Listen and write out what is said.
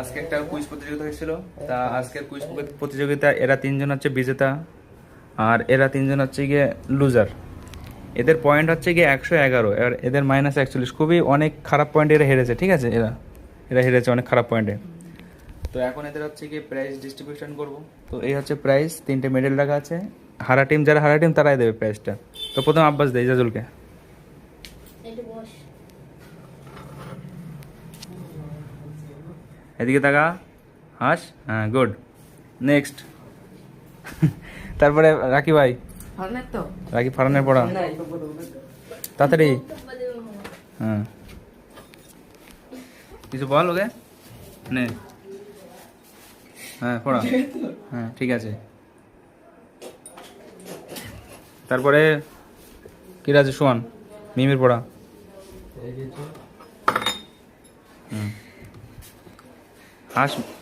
আজকে একটা কুইজ প্রতিযোগিতা হয়েছিল। তা আজকের কুইজ প্রতিযোগিতা এরা তিনজন হচ্ছে বিজেতা আর এরা তিনজন হচ্ছে গিয়ে লুজার এদের পয়েন্ট হচ্ছে গিয়ে একশো এগারো আর এদের মাইনাস একচল্লিশ। খুবই অনেক খারাপ পয়েন্টে এরা হেরেছে ঠিক আছে? এরা এরা হেরেছে অনেক খারাপ পয়েন্টে তো এখন এদের হচ্ছে গিয়ে প্রাইজ ডিস্ট্রিবিউশন করব। তো এই হচ্ছে প্রাইজ তিনটে মেডেল রাখা আছে। হারা টিম যারা হারা টিম তারাই দেবে প্রাইজটা তো প্রথম আব্বাস দেয় ইজাজুলকে একটু বস এদিকে তাকা। হাস? হ্যাঁ গুড নেক্সট তারপরে রাকি ভাই। রাকি ফারানের পড়া। তাড়াতাড়ি। হ্যাঁ। কিছু বল ওকে? নে। হ্যাঁ পড়া। হ্যাঁ ঠিক আছে। তারপরে কি আছে শোয়ান মিমির পড়া। হুম। হাস